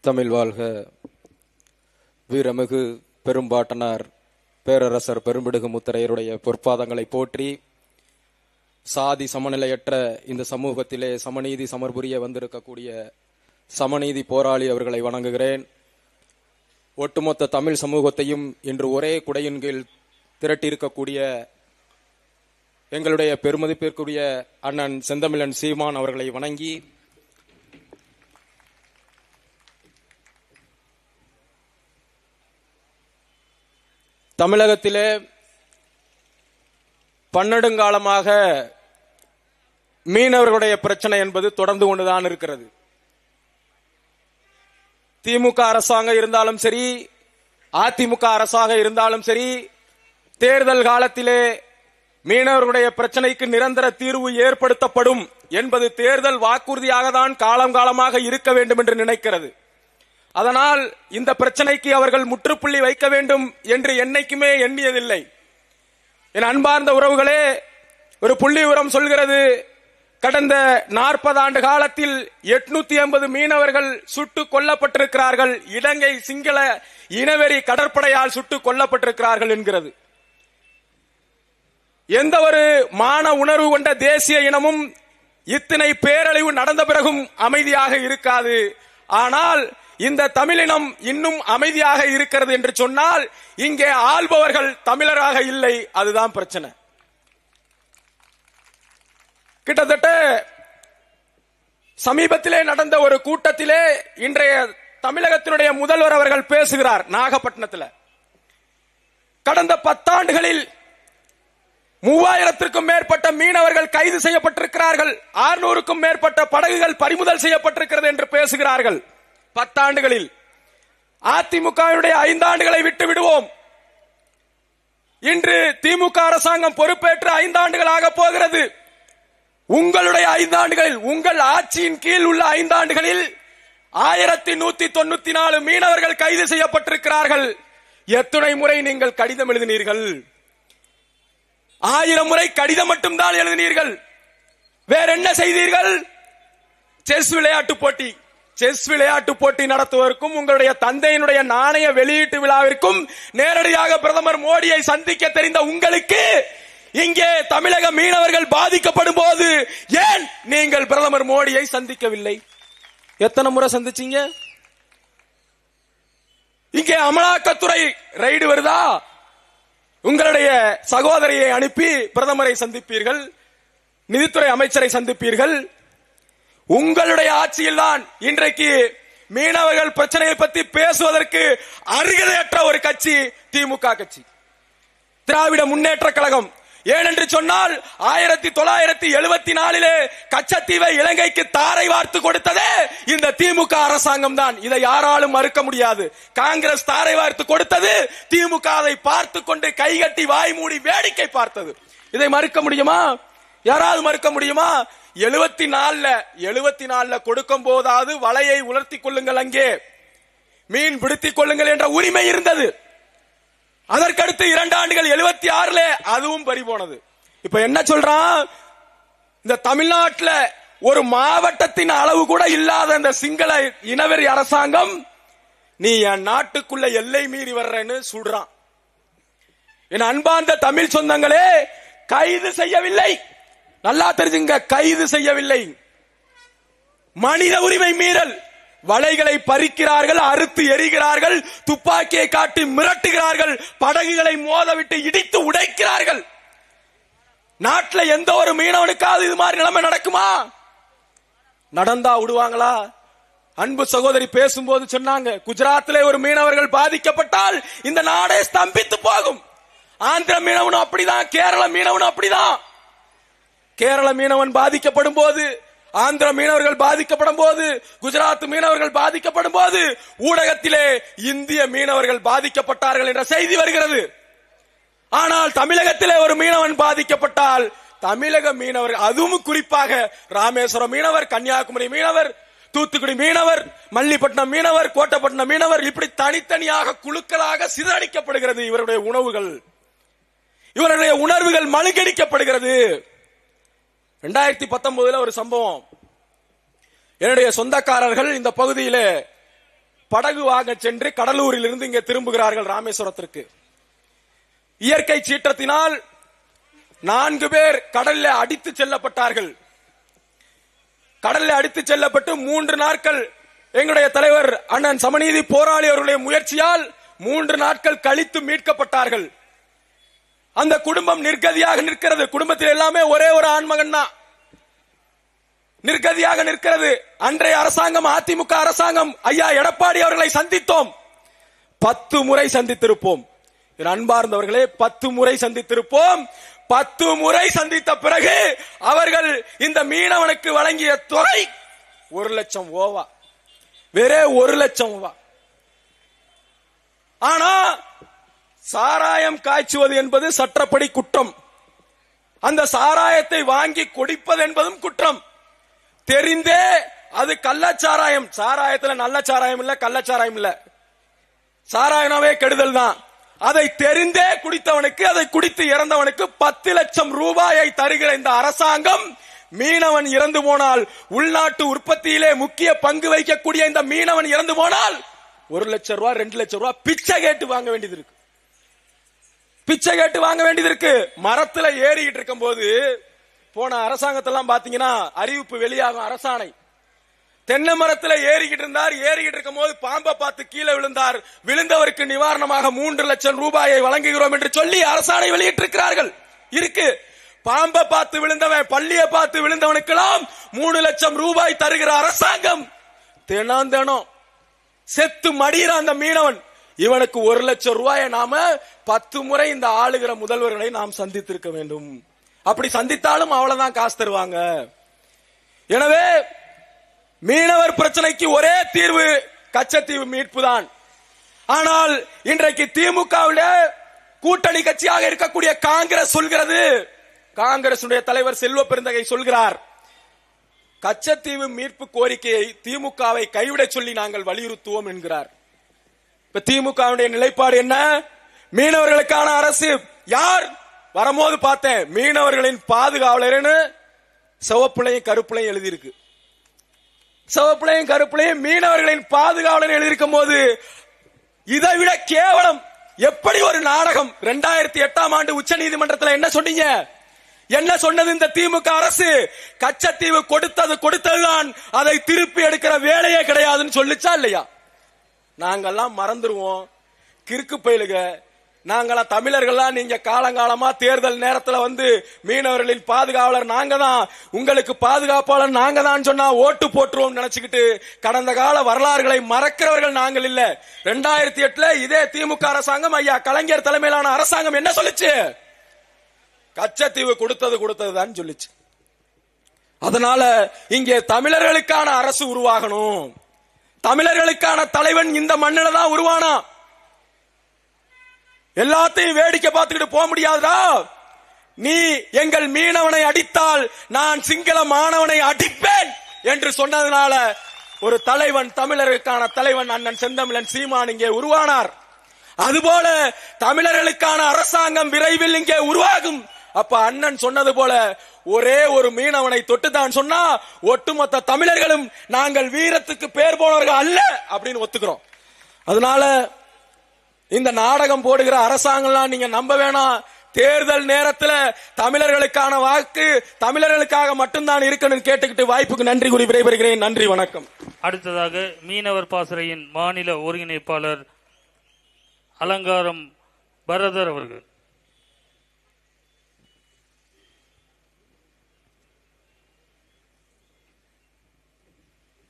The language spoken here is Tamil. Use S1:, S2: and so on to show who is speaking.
S1: தமிழ் வாழ்க. வீரமிகு பெரும்பாட்டனார் பேரரசர் பெரும்பிடுகு முத்தரையருடைய பொற்பாதங்களை போற்றி சாதி சமநிலையற்ற இந்த சமூகத்திலே சமநீதி சமர்புரிய வந்திருக்கக்கூடிய சமநீதி போராளி அவர்களை வணங்குகிறேன். ஒட்டுமொத்த தமிழ் சமூகத்தையும் இன்று ஒரே குடையின் கீழ் திரட்டியிருக்கக்கூடிய எங்களுடைய பெருமதிப்பிற்குரிய அண்ணன் செந்தமிழன் சீமான் அவர்களை வணங்கி தமிழகத்திலே பன்னெடுங்காலமாக மீனவர்களுடைய பிரச்சனை என்பது தொடர்ந்து கொண்டுதான் இருக்கிறது. திமுக அரசாங்கம் இருந்தாலும் சரி அதிமுக அரசாக இருந்தாலும் சரி தேர்தல் காலத்திலே மீனவர்களுடைய பிரச்சனைக்கு நிரந்தர தீர்வு ஏற்படுத்தப்படும் என்பது தேர்தல் வாக்குறுதியாக தான் காலம் காலமாக இருக்க வேண்டும் என்று நினைக்கிறது. அதனால் இந்த பிரச்சனைக்கு அவர்கள் முற்றுப்புள்ளி வைக்க வேண்டும் என்று என்னைக்குமே எண்ணியதில்லை. என் அன்பார்ந்த உறவுகளே ஒரு புள்ளி உரம் சொல்கிறது. கடந்த நாற்பது ஆண்டு காலத்தில் எட்நூத்தி ஐம்பது மீனவர்கள் சுட்டு கொல்லப்பட்டிருக்கிறார்கள். இலங்கை சிங்கள இனவெறி கடற்படையால் சுட்டு கொல்லப்பட்டிருக்கிறார்கள் என்கிறது. எந்த ஒரு மான உணர்வு கொண்ட தேசிய இனமும் இத்தனை பேரழிவு நடந்த பிறகும் அமைதியாக இருக்காது. ஆனால் இந்த தமிழினம் இன்னும் அமைதியாக இருக்கிறது என்று சொன்னால் இங்கே ஆள்பவர்கள் தமிழராக இல்லை அதுதான் பிரச்சனை. கிட்டத்தட்ட சமீபத்திலே நடந்த ஒரு கூட்டத்திலே இன்றைய தமிழகத்தினுடைய முதல்வர் அவர்கள் பேசுகிறார் நாகப்பட்டினத்தில். கடந்த பத்தாண்டுகளில் மூவாயிரத்திற்கும் மேற்பட்ட மீனவர்கள் கைது செய்யப்பட்டிருக்கிறார்கள் ஆறுநூறுக்கும் மேற்பட்ட படகுகள் பறிமுதல் செய்யப்பட்டிருக்கிறது என்று பேசுகிறார்கள். பத்தாண்டுகளில் அதிமுகவினுடைய ஐந்தாண்டுகளை விட்டு விடுவோம் இன்று திமுக அரசாங்கம் பொறுப்பேற்று ஐந்தாண்டுகளாக போகிறது. உங்களுடைய ஐந்தாண்டுகளில் உங்கள் ஆட்சியின் கீழ் உள்ள ஐந்தாண்டுகளில் ஆயிரத்தி நூத்தி தொண்ணூத்தி நாலு மீனவர்கள் கைது செய்யப்பட்டிருக்கிறார்கள். எத்தனை முறை நீங்கள் கடிதம் எழுதினீர்கள்? ஆயிரம் முறை கடிதம் மட்டும்தான் எழுதினீர்கள். வேற என்ன செய்தீர்கள்? செஸ் விளையாட்டு போட்டி. செஸ் விளையாட்டு போட்டி நடத்துவதற்கும் உங்களுடைய தந்தையினுடைய நாணய வெளியீட்டு விழாவிற்கும் நேரடியாக பிரதமர் மோடியை சந்திக்க தெரிந்த உங்களுக்கு இங்கே தமிழக மீனவர்கள் பாதிக்கப்படும் போது ஏன் நீங்கள் பிரதமர் மோடியை சந்திக்கவில்லை? எத்தனை முறை சந்திச்சீங்க? இங்கே அமலாக்கத்துறை ரைடு வருதா? உங்களுடைய சகோதரியை அனுப்பி பிரதமரை சந்திப்பீர்கள் நிதித்துறை அமைச்சரை சந்திப்பீர்கள் உங்களுடைய ஆட்சியில் தான் இன்றைக்கு மீனவர்கள் பிரச்சனையை பத்தி பேசுவதற்கு அருகதையற்ற ஒரு கட்சி திமுக கட்சி. திராவிட முன்னேற்ற கழகம். ஏனென்று சொன்னால் ஆயிரத்தி தொள்ளாயிரத்தி எழுபத்தி நாலிலே கச்சத்தீவை இலங்கைக்கு தாரை வார்த்து கொடுத்ததே இந்த திமுக அரசாங்கம் தான் இதை யாராலும் மறுக்க முடியாது. காங்கிரஸ் தாரை வார்த்து கொடுத்தது திமுக அதை பார்த்து கொண்டு கைகட்டி வாய் மூடி வேடிக்கை பார்த்தது. இதை மறுக்க முடியுமா? யாராவது மறுக்க முடியுமா? எழுபத்தி நாலுல எழுபத்தி நாலுல கொடுக்கும் போதாவது வலையை உலர்த்தி கொள்ளுங்கள் அங்கே. மீன் பிடித்துக் கொள்ளுங்கள் என்ற உரிமை இருந்தது. அதற்கடுத்து இரண்டு ஆண்டுகள் எழுபத்தி ஆறுல அதுவும் பறி போனது. இப்ப என்ன சொல்றான்? இந்த தமிழ்நாட்டில் ஒரு மாவட்டத்தின் அளவு கூட இல்லாத இந்த சிங்கள இனவெறி அரசாங்கம் நீ என் நாட்டுக்குள்ள எல்லை மீறி வர்றேன்னு சொல்றான். என் அன்பார்ந்த தமிழ் சொந்தங்களே கைது செய்யவில்லை. நல்லா தெரிஞ்சுங்க கைது செய்யவில்லை. மனித உரிமை மீறல். வலைகளை பறிக்கிறார்கள் அறுத்து எரிகிறார்கள் துப்பாக்கியை காட்டி மிரட்டுகிறார்கள் படகுகளை மோதவிட்டு இடித்து உடைக்கிறார்கள். நாட்டில் எந்த ஒரு மீனவனுக்காவது இது மாதிரி நிலைமை நடக்குமா? நடந்தா விடுவாங்களா? அன்பு சகோதரி பேசும்போது சொன்னாங்க குஜராத்திலே ஒரு மீனவர்கள் பாதிக்கப்பட்டால் இந்த நாடே ஸ்தம்பித்து போகும். ஆந்திர மீனவனும் அப்படிதான் கேரள மீனவனும் அப்படிதான். கேரள மீனவன் பாதிக்கப்படும் போது ஆந்திர மீனவர்கள் பாதிக்கப்படும் போது குஜராத் மீனவர்கள் பாதிக்கப்படும் போது ஊடகத்திலே இந்திய மீனவர்கள் பாதிக்கப்பட்டார்கள் என்ற செய்தி வருகிறது. ஆனால் தமிழகத்திலே ஒரு மீனவன் பாதிக்கப்பட்டால் தமிழக மீனவர் அதுவும் குறிப்பாக ராமேஸ்வரம் மீனவர் கன்னியாகுமரி மீனவர் தூத்துக்குடி மீனவர் மல்லிப்பட்டினம் மீனவர் கோட்டப்பட்டினம் மீனவர் இப்படி தனித்தனியாக குழுக்களாக சிதறடிக்கப்படுகிறது இவருடைய உணவுகள். இவருடைய உணர்வுகள் மழுங்கடிக்கப்படுகிறது. ரெண்டாயிரத்தி பத்தொன்பதுல ஒரு சம்பவம். என்னுடைய சொந்தக்காரர்கள் இந்த பகுதியிலே படகு வாங்க சென்று கடலூரில் இருந்து இங்கே திரும்புகிறார்கள் ராமேஸ்வரத்திற்கு. இயற்கை சீற்றத்தினால் நான்கு பேர் கடல்ல அடித்து செல்லப்பட்டார்கள். கடல்ல அடித்து செல்லப்பட்டு மூன்று நாட்கள் எங்களுடைய தலைவர் அண்ணன் சமநீதி போராளி அவர்களுடைய முயற்சியால் மூன்று நாட்கள் கழித்து மீட்கப்பட்டார்கள். அந்த குடும்பம் நிர்கதியாக நிற்கிறது. குடும்பத்தில் எல்லாமே ஒரே ஒரு ஆண்மகன் தான் நிர்கதியாக நிற்கிறது. அன்றைய அரசாங்கம் அதிமுக அரசாங்கம் ஐயா எடப்பாடி அவர்களை சந்தித்தோம். பத்து முறை சந்தித்திருப்போம். அன்பார்ந்தவர்களே பத்து முறை சந்தித்திருப்போம். பத்து முறை சந்தித்த பிறகு அவர்கள் இந்த மீனவனுக்கு வழங்கிய தொகை ஒரு லட்சம் ஓவா. வெறே ஒரு லட்சம் ஓவா. ஆனா சாராயம் காய்ச்சுவது என்பது சட்டப்படி குற்றம். அந்த சாராயத்தை வாங்கி குடிப்பது என்பதும் குற்றம். தெரிந்தே அது கள்ளச்சாராயம். சாராயத்துல நல்ல சாராயம் இல்ல கள்ளச்சாராயம் இல்ல. சாராயனாவே கெடுதல் தான். அதை தெரிந்தே குடித்தவனுக்கு அதை குடித்து இறந்தவனுக்கு பத்து லட்சம் ரூபாயை தருகிற இந்த அரசாங்கம் மீனவன் இறந்து போனால் உள்நாட்டு உற்பத்தியிலே முக்கிய பங்கு வகிக்கக்கூடிய இந்த மீனவன் இறந்து போனால் ஒரு லட்சம் ரூபாய் ரெண்டு லட்சம் ரூபாய் பிச்சை கேட்டு வாங்க வேண்டியது இருக்கு. பிச்சை கேட்டு வாங்க வேண்டியது இருக்கு. மரத்துல ஏறிக்கிட்டு இருக்கும் போது போன அரசாங்கத்தெல்லாம் பாத்தீங்கன்னா அறிவிப்பு வெளியாகும் அரசாணை. தென்னை மரத்துல ஏறிக்கிட்டு இருந்தார். ஏறிக்கிட்டு இருக்கும் போது பாம்பை பார்த்து கீழே விழுந்தார். விழுந்தவருக்கு நிவாரணமாக மூன்று லட்சம் ரூபாயை வழங்குகிறோம் என்று சொல்லி அரசாணை வெளியிட்டிருக்கிறார்கள். இருக்கு. பாம்பை பார்த்து விழுந்தவன் பள்ளியை பார்த்து விழுந்தவனுக்கெல்லாம் மூணு லட்சம் ரூபாய் தருகிற அரசாங்கம். தினம் தினம் செத்து மடியிற அந்த மீனவன். இவனுக்கு ஒரு லட்சம் ரூபாயை நாம பத்து முறை இந்த ஆளுகிற முதல்வர்களை நாம் சந்தித்திருக்க வேண்டும். அப்படி சந்தித்தாலும் அவ்வளவுதான் காசு தருவாங்க. எனவே மீனவர் பிரச்சனைக்கு ஒரே தீர்வு கச்சத்தீவு மீட்பு தான் ஆனால் இன்றைக்கு திமுகவில கூட்டணி கட்சியாக இருக்கக்கூடிய காங்கிரஸ் சொல்கிறது. காங்கிரஸ் தலைவர் செல்வ பெருந்தகை சொல்கிறார். கச்சத்தீவு மீட்பு கோரிக்கையை திமுகவை கைவிட சொல்லி நாங்கள் வலியுறுத்துவோம் என்கிறார். இப்ப திமுகவுடைய நிலைப்பாடு என்ன? மீனவர்களுக்கான அரசு. யார்? வரும்போது பார்த்தேன். மீனவர்களின் பாதுகாவலர்னு சிவப்புலையும் கருப்புலையும் எழுதியிருக்கு. சிவப்புலையும் கருப்புலையும் மீனவர்களின் பாதுகாவலர் எழுதியிருக்கும் போது இதை விட கேவலம். எப்படி ஒரு நாடகம்? ரெண்டாயிரத்தி எட்டாம் ஆண்டு உச்ச நீதிமன்றத்தில் என்ன சொன்னீங்க? என்ன சொன்னது இந்த திமுக அரசு? கச்சத்தீவு கொடுத்தது கொடுத்ததுதான். அதை திருப்பி எடுக்கிற வேலையே கிடையாதுன்னு சொல்லிச்சா இல்லையா? நாங்கெல்லாம் மறந்துடுவோம் கிறுக்கு பயிலுக. நாங்களாம் தமிழர்கள்லாம் நீங்க காலங்காலமா தேர்தல் நேரத்துல வந்து மீனவர்களின் பாதுகாவலர் நாங்க தான் உங்களுக்கு பாதுகாப்பாளர் நாங்க தான் சொன்னா ஓட்டு போட்டுருவோம் நினைச்சுக்கிட்டு கடந்த கால வரலாறுகளை மறக்கிறவர்கள் நாங்கள் இல்ல. ரெண்டாயிரத்தி எட்டுல இதே திமுக அரசாங்கம் ஐயா கலைஞர் தலைமையிலான அரசாங்கம் என்ன சொல்லுச்சு? கச்சத்தீவு கொடுத்தது கொடுத்ததுதான் சொல்லுச்சு. அதனால இங்கே தமிழர்களுக்கான அரசு உருவாகணும். தமிழர்களுக்கான தலைவன் இந்த மண்ணில தான் உருவானா? எல்லாத்தையும் வேடிக்கை பார்த்துக்கிட்டு போக முடியாதா? நீ எங்கள் மீனவனை அடித்தால் நான் சிங்கள மாணவனை அடிப்பேன் என்று சொன்னதுனால ஒரு தலைவன் தமிழருக்கான தலைவன் அண்ணன் செந்தமிழன் சீமான் இங்கே உருவானார். அதுபோல தமிழர்களுக்கான அரசாங்கம் விரைவில் இங்கே உருவாகும். அப்ப அண்ணன் சொன்னது போல ஒரே ஒரு மீனவனை தொட்டுதான் சொன்னா ஒட்டுமொத்த தமிழர்களும் நாங்கள் வீரத்துக்கு பேர் போனவர்கள் அல்ல அப்படின்னு ஒத்துக்கிறோம். அதனால இந்த நாடகம் போடுகிற அரசாங்கம்லாம் நீங்க நம்ப வேணாம். தேர்தல் நேரத்துல தமிழர்களுக்கான வாக்கு தமிழர்களுக்காக மட்டும்தான் இருக்கணும் கேட்டுக்கிட்டு வாய்ப்புக்கு நன்றி கூறி விடைபெறுகிறேன். நன்றி வணக்கம்.
S2: அடுத்ததாக மீனவர் பாசறையின் மாநில ஒருங்கிணைப்பாளர் அலங்காரம் பரதர் அவர்கள்.